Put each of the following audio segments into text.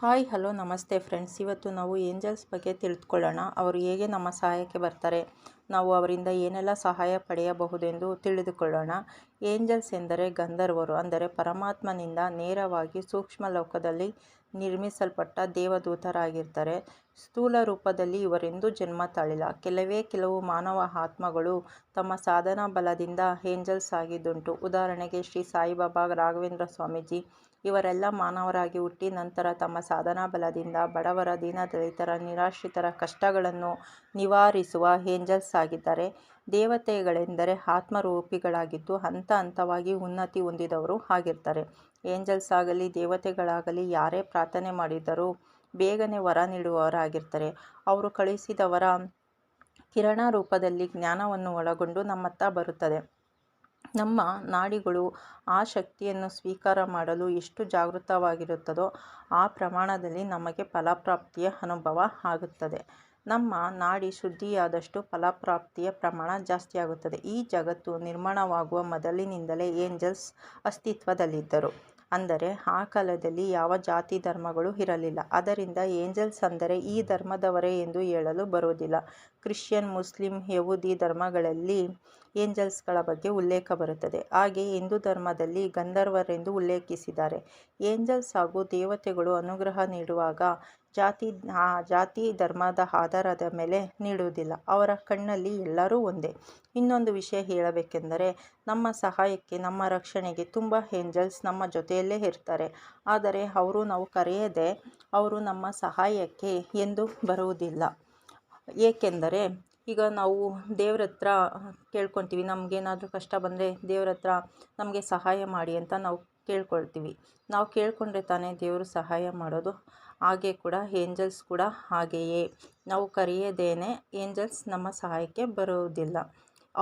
Hi, hello, ನಮಸ್ತೆ friends. ಇವತ್ತು ನಾವು ಏಂಜಲ್ಸ್ ಬಗ್ಗೆ ತಿಳಿದುಕೊಳ್ಳೋಣ ಅವರು ಹೇಗೆ ನಮ್ಮ ಸಹಾಯಕ್ಕೆ ಬರ್ತಾರೆ, ನಾವು ಅವರಿಂದ ಏನೆಲ್ಲ ಸಹಾಯ ಪಡೆಯಬಹುದೆಂದು ತಿಳಿದುಕೊಳ್ಳೋಣ. ಏಂಜಲ್ಸ್ ಎಂದರೆ ಗಂಧರ್ವರು, ಅಂದರೆ ಪರಮಾತ್ಮನಿಂದ ನೇರವಾಗಿ ಸೂಕ್ಷ್ಮ ಲೋಕದಲ್ಲಿ ನಿರ್ಮಿಸಲ್ಪಟ್ಟ ದೇವದೂತರಾಗಿರ್ತಾರೆ. ಸ್ಥೂಲ ರೂಪದಲ್ಲಿ ಇವರೆಂದೂ ಜನ್ಮ ತಾಳಿಲ್ಲ. ಕೆಲವೇ ಕೆಲವು ಮಾನವ ಆತ್ಮಗಳು ತಮ್ಮ ಸಾಧನಾ ಬಲದಿಂದ ಏಂಜಲ್ಸ್ ಆಗಿದ್ದುಂಟು. ಉದಾಹರಣೆಗೆ ಶ್ರೀ ಸಾಯಿಬಾಬಾ ರಾಘವೇಂದ್ರ ಸ್ವಾಮೀಜಿ ಇವರೆಲ್ಲ ಮಾನವರಾಗಿ ಹುಟ್ಟಿ ನಂತರ ತಮ್ಮ ಸಾಧನಾ ಬಲದಿಂದ ಬಡವರ ದೀನದಲಿತರ ನಿರಾಶ್ರಿತರ ಕಷ್ಟಗಳನ್ನು ನಿವಾರಿಸುವ ಏಂಜಲ್ಸ್ ಆಗಿದ್ದಾರೆ. ದೇವತೆಗಳೆಂದರೆ ಆತ್ಮರೂಪಿಗಳಾಗಿದ್ದು ಹಂತ ಹಂತವಾಗಿ ಉನ್ನತಿ ಹೊಂದಿದವರು ಆಗಿರ್ತಾರೆ. ಏಂಜಲ್ಸ್ ಆಗಲಿ, ದೇವತೆಗಳಾಗಲಿ ಯಾರೇ ಪ್ರಾರ್ಥನೆ ಮಾಡಿದರೂ ಬೇಗನೆ ವರ ನೀಡುವವರಾಗಿರ್ತಾರೆ. ಅವರು ಕಳಿಸಿದವರ ಕಿರಣ ರೂಪದಲ್ಲಿ ಜ್ಞಾನವನ್ನು ಒಳಗೊಂಡು ನಮ್ಮತ್ತ ಬರುತ್ತದೆ. ನಮ್ಮ ನಾಡಿಗಳು ಆ ಶಕ್ತಿಯನ್ನು ಸ್ವೀಕಾರ ಮಾಡಲು ಎಷ್ಟು ಜಾಗೃತವಾಗಿರುತ್ತದೋ ಆ ಪ್ರಮಾಣದಲ್ಲಿ ನಮಗೆ ಫಲಪ್ರಾಪ್ತಿಯ ಅನುಭವ ಆಗುತ್ತದೆ. ನಮ್ಮ ನಾಡಿ ಶುದ್ಧಿಯಾದಷ್ಟು ಫಲಪ್ರಾಪ್ತಿಯ ಪ್ರಮಾಣ ಜಾಸ್ತಿಯಾಗುತ್ತದೆ. ಈ ಜಗತ್ತು ನಿರ್ಮಾಣವಾಗುವ ಮೊದಲಿನಿಂದಲೇ ಏಂಜಲ್ಸ್ ಅಸ್ತಿತ್ವದಲ್ಲಿದ್ದರು. ಅಂದರೆ ಆ ಕಾಲದಲ್ಲಿ ಯಾವ ಜಾತಿ ಧರ್ಮಗಳು ಇರಲಿಲ್ಲ. ಅದರಿಂದ ಏಂಜಲ್ಸ್ ಅಂದರೆ ಈ ಧರ್ಮದವರೇ ಎಂದು ಹೇಳಲು ಬರುವುದಿಲ್ಲ. ಕ್ರಿಶ್ಚಿಯನ್, ಮುಸ್ಲಿಂ, ಯಹೂದಿ ಧರ್ಮಗಳಲ್ಲಿ ಏಂಜಲ್ಸ್ಗಳ ಬಗ್ಗೆ ಉಲ್ಲೇಖ ಬರುತ್ತದೆ. ಹಾಗೆ ಹಿಂದೂ ಧರ್ಮದಲ್ಲಿ ಗಂಧರ್ವರೆಂದು ಉಲ್ಲೇಖಿಸಿದ್ದಾರೆ. ಏಂಜಲ್ಸ್ ಹಾಗೂ ದೇವತೆಗಳು ಅನುಗ್ರಹ ನೀಡುವಾಗ ಜಾತಿ ಜಾತಿ ಧರ್ಮದ ಆಧಾರದ ಮೇಲೆ ನೀಡುವುದಿಲ್ಲ. ಅವರ ಕಣ್ಣಲ್ಲಿ ಎಲ್ಲರೂ ಒಂದೇ. ಇನ್ನೊಂದು ವಿಷಯ ಹೇಳಬೇಕೆಂದರೆ, ನಮ್ಮ ಸಹಾಯಕ್ಕೆ, ನಮ್ಮ ರಕ್ಷಣೆಗೆ ತುಂಬ ಏಂಜಲ್ಸ್ ನಮ್ಮ ಜೊತೆಯಲ್ಲೇ ಇರ್ತಾರೆ. ಆದರೆ ಅವರು ನಾವು ಕರೆಯದೆ ಅವರು ನಮ್ಮ ಸಹಾಯಕ್ಕೆ ಎಂದು ಬರುವುದಿಲ್ಲ. ಏಕೆಂದರೆ ಈಗ ನಾವು ದೇವ್ರ ಹತ್ರ ಕೇಳ್ಕೊತೀವಿ, ನಮಗೇನಾದ್ರೂ ಕಷ್ಟ ಬಂದರೆ ದೇವ್ರ ಹತ್ರ ನಮಗೆ ಸಹಾಯ ಮಾಡಿ ಅಂತ ನಾವು ಕೇಳ್ಕೊಳ್ತೀವಿ. ನಾವು ಕೇಳಿಕೊಂಡ್ರೆ ತಾನೇ ದೇವರು ಸಹಾಯ ಮಾಡೋದು. ಹಾಗೆ ಕೂಡ, ಏಂಜಲ್ಸ್ ಕೂಡ ಹಾಗೆಯೇ. ನಾವು ಕರೆಯದೇನೆ ಏಂಜಲ್ಸ್ ನಮ್ಮ ಸಹಾಯಕ್ಕೆ ಬರುವುದಿಲ್ಲ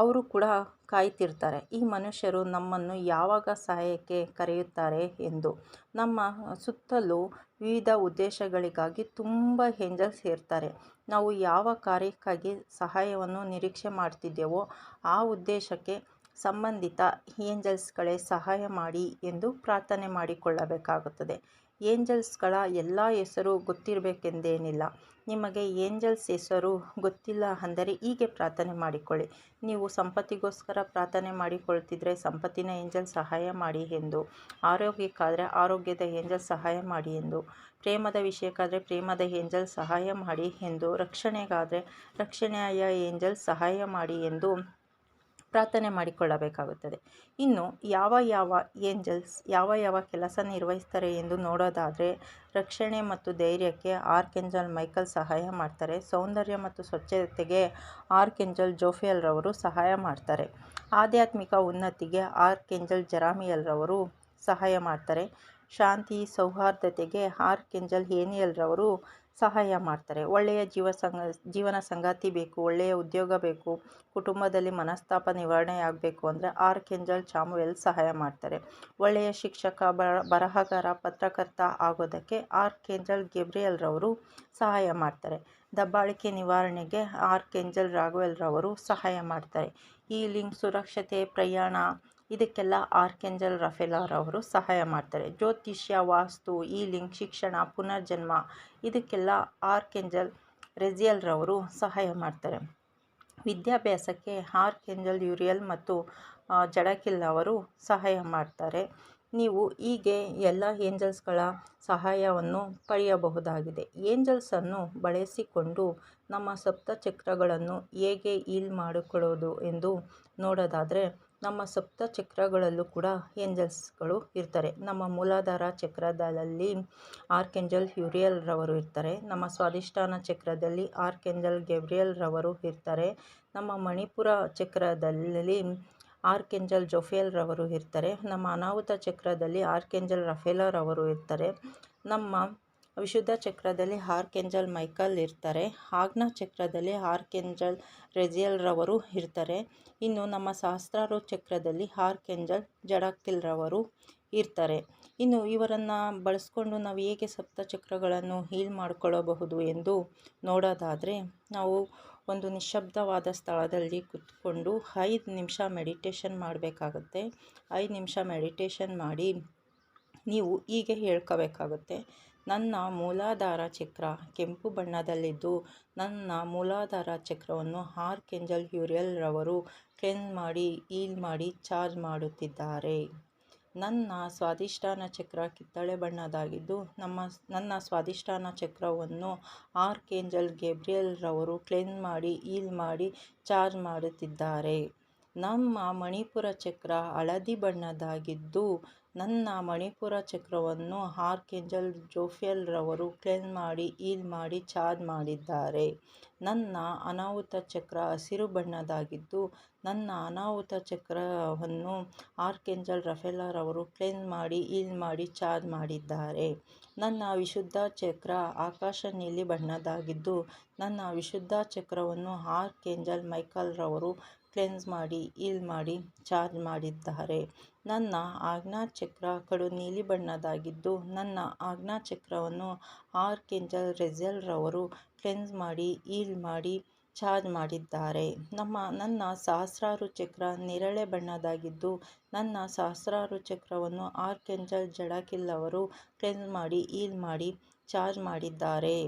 ಅವರು ಕೂಡ ಕಾಯ್ತಿರ್ತಾರೆ. ಈ ಮನುಷ್ಯರು ನಮ್ಮನ್ನು ಯಾವಾಗ ಸಹಾಯಕ್ಕೆ ಕರೆಯುತ್ತಾರೆ ಎಂದು. ನಮ್ಮ ಸುತ್ತಲೂ ವಿವಿಧ ಉದ್ದೇಶಗಳಿಗಾಗಿ ತುಂಬ ಏಂಜಲ್ಸ್ ಇರ್ತಾರೆ. ನಾವು ಯಾವ ಕಾರ್ಯಕ್ಕಾಗಿ ಸಹಾಯವನ್ನು ನಿರೀಕ್ಷೆ ಮಾಡ್ತಿದ್ದೇವೋ ಆ ಉದ್ದೇಶಕ್ಕೆ ಸಂಬಂಧಿತ ಏಂಜಲ್ಸ್ಗಳೇ ಸಹಾಯ ಮಾಡಿ ಎಂದು ಪ್ರಾರ್ಥನೆ ಮಾಡಿಕೊಳ್ಳಬೇಕಾಗುತ್ತದೆ. ಏಂಜಲ್ಸ್ಗಳ ಎಲ್ಲ ಹೆಸರು ಗೊತ್ತಿರಬೇಕೆಂದೇನಿಲ್ಲ. ನಿಮಗೆ ಏಂಜಲ್ಸ್ ಹೆಸರು ಗೊತ್ತಿಲ್ಲ ಅಂದರೆ ಹೀಗೆ ಪ್ರಾರ್ಥನೆ ಮಾಡಿಕೊಳ್ಳಿ. ನೀವು ಸಂಪತ್ತಿಗೋಸ್ಕರ ಪ್ರಾರ್ಥನೆ ಮಾಡಿಕೊಳ್ತಿದ್ರೆ ಸಂಪತ್ತಿನ ಏಂಜಲ್ ಸಹಾಯ ಮಾಡಿ ಎಂದು, ಆರೋಗ್ಯಕ್ಕಾದರೆ ಆರೋಗ್ಯದ ಏಂಜಲ್ ಸಹಾಯ ಮಾಡಿ ಎಂದು, ಪ್ರೇಮದ ವಿಷಯಕ್ಕಾದರೆ ಪ್ರೇಮದ ಏಂಜಲ್ ಸಹಾಯ ಮಾಡಿ ಎಂದು, ರಕ್ಷಣೆಗಾದರೆ ರಕ್ಷಣೆಯ ಏಂಜಲ್ ಸಹಾಯ ಮಾಡಿ ಎಂದು ಪ್ರಾರ್ಥನೆ ಮಾಡಿಕೊಳ್ಳಬೇಕಾಗುತ್ತದೆ. ಇನ್ನು ಯಾವ ಯಾವ ಏಂಜಲ್ಸ್, ಯಾವ ಯಾವ ಕೆಲಸ ನಿರ್ವಹಿಸ್ತಾರೆ ಎಂದು ನೋಡೋದಾದರೆ, ರಕ್ಷಣೆ ಮತ್ತು ಧೈರ್ಯಕ್ಕೆ ಆರ್ಕೆಂಜಲ್ ಮೈಕಲ್ ಸಹಾಯ ಮಾಡ್ತಾರೆ. ಸೌಂದರ್ಯ ಮತ್ತು ಸ್ವಚ್ಛತೆಗೆ ಆರ್ಕೆಂಜಲ್ ಜೋಫಿಯಲ್ರವರು ಸಹಾಯ ಮಾಡ್ತಾರೆ. ಆಧ್ಯಾತ್ಮಿಕ ಉನ್ನತಿಗೆ ಆರ್ಕೆಂಜಲ್ ಜರಾಮಿಯಲ್ರವರು ಸಹಾಯ ಮಾಡ್ತಾರೆ. ಶಾಂತಿ, ಸೌಹಾರ್ದತೆಗೆ ಆರ್ಕೆಂಜಲ್ ಹೇನಿಯಲ್ರವರು ಸಹಾಯ ಮಾಡ್ತಾರೆ. ಒಳ್ಳೆಯ ಜೀವ ಸಂಗ, ಜೀವನ ಸಂಗಾತಿ ಬೇಕು, ಒಳ್ಳೆಯ ಉದ್ಯೋಗ ಬೇಕು, ಕುಟುಂಬದಲ್ಲಿ ಮನಸ್ತಾಪ ನಿವಾರಣೆ ಆಗಬೇಕು ಅಂದರೆ ಆರ್. ಕೆಂಜಲ್ ಚಾಮುವೆಲ್ ಸಹಾಯ ಮಾಡ್ತಾರೆ. ಒಳ್ಳೆಯ ಶಿಕ್ಷಕ ಬರಹಗಾರ, ಪತ್ರಕರ್ತ ಆಗೋದಕ್ಕೆ ಆರ್. ಕೆಂಜಲ್ ಗೆಬ್ರಿಯಲ್ರವರು ಸಹಾಯ ಮಾಡ್ತಾರೆ. ದಬ್ಬಾಳಿಕೆ ನಿವಾರಣೆಗೆ ಆರ್. ಕೆಂಜಲ್ ರಾಘವೆಲ್ರವರು ಸಹಾಯ ಮಾಡ್ತಾರೆ. ಹೀಲಿಂಗ್ ಸುರಕ್ಷತೆ, ಪ್ರಯಾಣ ಇದಕ್ಕೆಲ್ಲ ಆರ್ಕೆಂಜಲ್ ರಫೆಲಾರ್ ಅವರು ಸಹಾಯ ಮಾಡ್ತಾರೆ. ಜ್ಯೋತಿಷ್ಯ, ವಾಸ್ತು ಈಲಿಂಗ್ ಶಿಕ್ಷಣ, ಪುನರ್ಜನ್ಮ ಇದಕ್ಕೆಲ್ಲ ಆರ್ಕೆಂಜಲ್ ರೆಜಿಯಲ್ರವರು ಸಹಾಯ ಮಾಡ್ತಾರೆ. ವಿದ್ಯಾಭ್ಯಾಸಕ್ಕೆ ಆರ್ಕೆಂಜಲ್, ಯುರಿಯಲ್ ಮತ್ತು ಜಡಕಿಲ್ ಅವರು ಸಹಾಯ ಮಾಡ್ತಾರೆ. ನೀವು ಹೀಗೆ ಎಲ್ಲ ಏಂಜಲ್ಸ್ಗಳ ಸಹಾಯವನ್ನು ಪಡೆಯಬಹುದಾಗಿದೆ. ಏಂಜಲ್ಸನ್ನು ಬಳಸಿಕೊಂಡು ನಮ್ಮ ಸಪ್ತ ಚಕ್ರಗಳನ್ನು ಹೇಗೆ ಹೀಲ್ ಮಾಡಿಕೊಳ್ಳೋದು ಎಂದು ನೋಡೋದಾದರೆ ನಮ್ಮ ಸಪ್ತ ಚಕ್ರಗಳಲ್ಲೂ ಕೂಡ ಏಂಜಲ್ಸ್ಗಳು ಇರ್ತಾರೆ. ನಮ್ಮ ಮೂಲಾಧಾರ ಚಕ್ರದಲ್ಲಿ ಆರ್ಕೆಂಜಲ್ ರವರು ಇರ್ತಾರೆ. ನಮ್ಮ ಸ್ವಾಧಿಷ್ಠಾನ ಚಕ್ರದಲ್ಲಿ ಆರ್ಕೆಂಜಲ್ ಗೆಬ್ರಿಯಲ್ರವರು ಇರ್ತಾರೆ. ನಮ್ಮ ಮಣಿಪುರ ಚಕ್ರದಲ್ಲಿ ಆರ್ಕೆಂಜಲ್ ಜೊಫೇಲ್ರವರು ಇರ್ತಾರೆ. ನಮ್ಮ ಅನಾಹುತ ಚಕ್ರದಲ್ಲಿ ಆರ್ಕೆಂಜಲ್ ರಫೇಲರವರು ಇರ್ತಾರೆ. ನಮ್ಮ ವಿಶುದ್ಧ ಚಕ್ರದಲ್ಲಿ ಹಾರ್ಕೆಂಜಲ್ ಮೈಕಲ್ ಇರ್ತಾರೆ. ಆಗ್ನ ಚಕ್ರದಲ್ಲಿ ಹಾರ್ಕೆಂಜಲ್ ರೆಜಿಯಲ್ರವರು ಇರ್ತಾರೆ. ಇನ್ನು ನಮ್ಮ ಸಹಸ್ರಾರು ಚಕ್ರದಲ್ಲಿ ಹಾರ್ಕೆಂಜಲ್ ಜಡಾಕಿಲ್ರವರು ಇರ್ತಾರೆ. ಇನ್ನು ಇವರನ್ನು ಬಳಸ್ಕೊಂಡು ನಾವು ಹೇಗೆ ಸಪ್ತ ಚಕ್ರಗಳನ್ನು ಹೀಲ್ ಮಾಡಿಕೊಳ್ಳಬಹುದು ಎಂದು ನೋಡೋದಾದರೆ, ನಾವು ಒಂದು ನಿಶ್ಶಬ್ದವಾದ ಸ್ಥಳದಲ್ಲಿ ಕುತ್ಕೊಂಡು ಐದು ನಿಮಿಷ ಮೆಡಿಟೇಷನ್ ಮಾಡಬೇಕಾಗುತ್ತೆ. ಐದು ನಿಮಿಷ ಮೆಡಿಟೇಷನ್ ಮಾಡಿ ನೀವು ಹೀಗೆ ಹೇಳ್ಕೋಬೇಕಾಗುತ್ತೆ. ನನ್ನ ಮೂಲಾಧಾರ ಚಕ್ರ ಕೆಂಪು ಬಣ್ಣದಲ್ಲಿದ್ದು, ನನ್ನ ಮೂಲಾಧಾರ ಚಕ್ರವನ್ನು ಆರ್ಕೆಂಜಲ್ ಯೂರಿಯಲ್ ರವರು ಕ್ಲೆನ್ ಮಾಡಿ ಈಲ್ ಮಾಡಿ, ಚಾರ್ಜ್ ಮಾಡುತ್ತಿದ್ದಾರೆ. ನನ್ನ ಸ್ವಾದಿಷ್ಠಾನ ಚಕ್ರ ಕಿತ್ತಳೆ ಬಣ್ಣದಾಗಿದ್ದು, ನಮ್ಮ ನನ್ನ ಸ್ವಾದಿಷ್ಠಾನ ಚಕ್ರವನ್ನು ಆರ್. ಕೆಂಜಲ್ ರವರು ಕ್ಲೆನ್ ಮಾಡಿ ಈಲ್ ಮಾಡಿ, ಚಾರ್ಜ್ ಮಾಡುತ್ತಿದ್ದಾರೆ. ನಮ್ಮ ಮಣಿಪುರ ಚಕ್ರ ಹಳದಿ ಬಣ್ಣದಾಗಿದ್ದು ನನ್ನ ಮಣಿಪುರ ಚಕ್ರವನ್ನು ಹಾರ್ಕೆಂಜಲ್ ಜೋಫಿಯಲ್ ರವರು ಕ್ಲೆನ್ಸ್ ಮಾಡಿ ಈಲ್ ಮಾಡಿ, ಚಾರ್ಜ್ ಮಾಡಿದ್ದಾರೆ. ನನ್ನ ಅನಾಹುತ ಚಕ್ರ ಹಸಿರು ಬಣ್ಣದಾಗಿದ್ದು ನನ್ನ ಅನಾಹುತ ಚಕ್ರವನ್ನು ಆರ್ಕೆಂಜಲ್ ರಫೆಲರವರು ಕ್ಲೇನ್ ಮಾಡಿ ಈಲ್ ಮಾಡಿ, ಚಾರ್ಜ್ ಮಾಡಿದ್ದಾರೆ. ನನ್ನ ವಿಶುದ್ಧ ಚಕ್ರ ಆಕಾಶ ನೀಲಿ ಬಣ್ಣದಾಗಿದ್ದು ನನ್ನ ವಿಶುದ್ಧ ಚಕ್ರವನ್ನು ಆರ್ಕೆಂಜಲ್ ಮೈಕಲ್ರವರು ಕ್ಲೆನ್ಸ್ ಮಾಡಿ ಈಲ್ ಮಾಡಿ, ಚಾರ್ಜ್ ಮಾಡಿದ್ದಾರೆ. ನನ್ನ ಆಜ್ಞಾ ಚಕ್ರ ಕಡು ನೀಲಿ ಬಣ್ಣದಾಗಿದ್ದು ನನ್ನ ಆಜ್ಞಾ ಚಕ್ರವನ್ನು ಆರ್ಕೆಂಜಲ್ ರೆಜೆಲ್ರವರು ಕ್ಲೆನ್ಸ್ ಮಾಡಿ ಈಲ್ ಮಾಡಿ, ಚಾರ್ಜ್ ಮಾಡಿದ್ದಾರೆ. ನಮ್ಮ, ನನ್ನ ಸಹಸ್ರಾರು ಚಕ್ರ ನೇರಳೆ ಬಣ್ಣದಾಗಿದ್ದು ನನ್ನ ಸಹಸ್ರಾರು ಚಕ್ರವನ್ನು ಆರ್ಕೆಂಜಲ್ ಜಡಾಕಿಲ್ ಅವರು ಕ್ಲೆನ್ಸ್ ಮಾಡಿ ಈಲ್ ಮಾಡಿ, ಚಾರ್ಜ್ ಮಾಡಿದ್ದಾರೆ.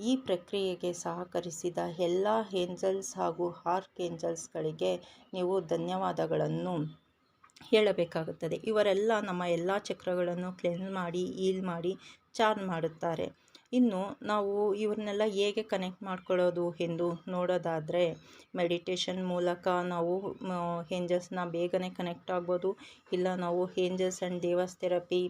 ಈ ಪ್ರಕ್ರಿಯೆಗೆ ಸಹಕರಿಸಿದ ಎಲ್ಲ ಏಂಜಲ್ಸ್ ಹಾಗೂ ಆರ್ಕೇಂಜಲ್ಸ್ಗಳಿಗೆ ನೀವು ಧನ್ಯವಾದಗಳನ್ನು. ಹೇಳಬೇಕಾಗುತ್ತದೆ. ಇವರೆಲ್ಲ ನಮ್ಮ ಎಲ್ಲ ಚಕ್ರಗಳನ್ನು ಕ್ಲೆನ್ಸ್ ಮಾಡಿ ಈಲ್ ಮಾಡಿ ಚಾರ್ಜ್ ಮಾಡುತ್ತಾರೆ. ಇನ್ನು ನಾವು ಇವ್ರನ್ನೆಲ್ಲ ಹೇಗೆ ಕನೆಕ್ಟ್ ಮಾಡ್ಕೊಳ್ಳೋದು ಎಂದು ನೋಡೋದಾದರೆ, ಮೆಡಿಟೇಷನ್ ಮೂಲಕ ನಾವು ಏಂಜಲ್ಸ್ನ ಬೇಗನೆ ಕನೆಕ್ಟ್ ಆಗ್ಬೋದು. ಇಲ್ಲ ನಾವು ಏಂಜಲ್ಸ್ ಆ್ಯಂಡ್ ದೇವಸ್ ಥೆರಪಿ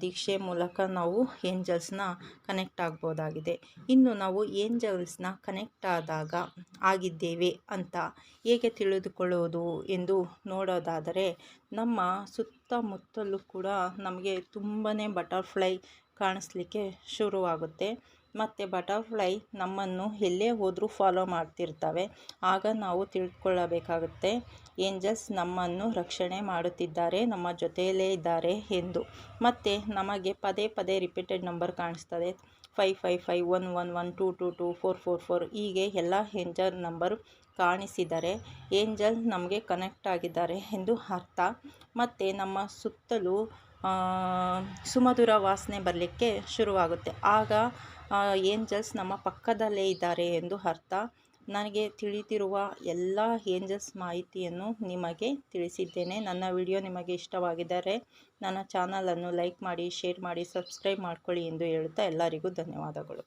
ದೀಕ್ಷೆ ಮೂಲಕ ನಾವು ಏಂಜಲ್ಸ್ನ ಕನೆಕ್ಟ್ ಆಗ್ಬೋದಾಗಿದೆ. ಇನ್ನು ನಾವು ಏಂಜಲ್ಸ್ನ ಕನೆಕ್ಟ್ ಆದಾಗ ಆಗಿದ್ದೇವೆ ಅಂತ ಹೇಗೆ ತಿಳಿದುಕೊಳ್ಳುವುದು ಎಂದು ನೋಡೋದಾದರೆ, ನಮ್ಮ ಸುತ್ತಮುತ್ತಲೂ ಕೂಡ ನಮಗೆ ತುಂಬಾ ಬಟರ್ಫ್ಲೈ ಕಾಣಿಸ್ಲಿಕ್ಕೆ ಶುರುವಾಗುತ್ತೆ. ಮತ್ತು ಬಟರ್ಫ್ಲೈ ನಮ್ಮನ್ನು ಎಲ್ಲೇ ಹೋದರೂ ಫಾಲೋ ಮಾಡ್ತಿರ್ತವೆ. ಆಗ ನಾವು ತಿಳ್ಕೊಳ್ಳಬೇಕಾಗುತ್ತೆ ಏಂಜಲ್ಸ್ ನಮ್ಮನ್ನು ರಕ್ಷಣೆ ಮಾಡುತ್ತಿದ್ದಾರೆ, ನಮ್ಮ ಜೊತೆಯಲ್ಲೇ ಇದ್ದಾರೆ ಎಂದು. ಮತ್ತು ನಮಗೆ ಪದೇ ಪದೇ ರಿಪೀಟೆಡ್ ನಂಬರ್ ಕಾಣಿಸ್ತದೆ. Five five five one one one two two two four four four ಹೀಗೆ ಎಲ್ಲ ಏಂಜಲ್ ನಂಬರ್ ಕಾಣಿಸಿದರೆ ಏಂಜಲ್ ನಮಗೆ ಕನೆಕ್ಟ್ ಆಗಿದ್ದಾರೆ ಎಂದು ಅರ್ಥ. ಮತ್ತು ನಮ್ಮ ಸುತ್ತಲೂ ಸುಮಧುರ ವಾಸನೆ ಬರಲಿಕ್ಕೆ ಶುರುವಾಗುತ್ತೆ. ಆಗ ಏಂಜಲ್ಸ್ ನಮ್ಮ ಪಕ್ಕದಲ್ಲೇ ಇದ್ದಾರೆ ಎಂದು ಅರ್ಥ. ನನಗೆ ತಿಳಿದಿರುವ ಎಲ್ಲ ಏಂಜಲ್ಸ್ ಮಾಹಿತಿಯನ್ನು ನಿಮಗೆ ತಿಳಿಸಿದ್ದೇನೆ. ನನ್ನ ವಿಡಿಯೋ ನಿಮಗೆ ಇಷ್ಟವಾಗಿದ್ದರೆ ನನ್ನ ಚಾನಲನ್ನು ಲೈಕ್ ಮಾಡಿ, ಶೇರ್ ಮಾಡಿ, ಸಬ್ಸ್ಕ್ರೈಬ್ ಮಾಡ್ಕೊಳ್ಳಿ ಎಂದು ಹೇಳುತ್ತಾ ಎಲ್ಲರಿಗೂ ಧನ್ಯವಾದಗಳು.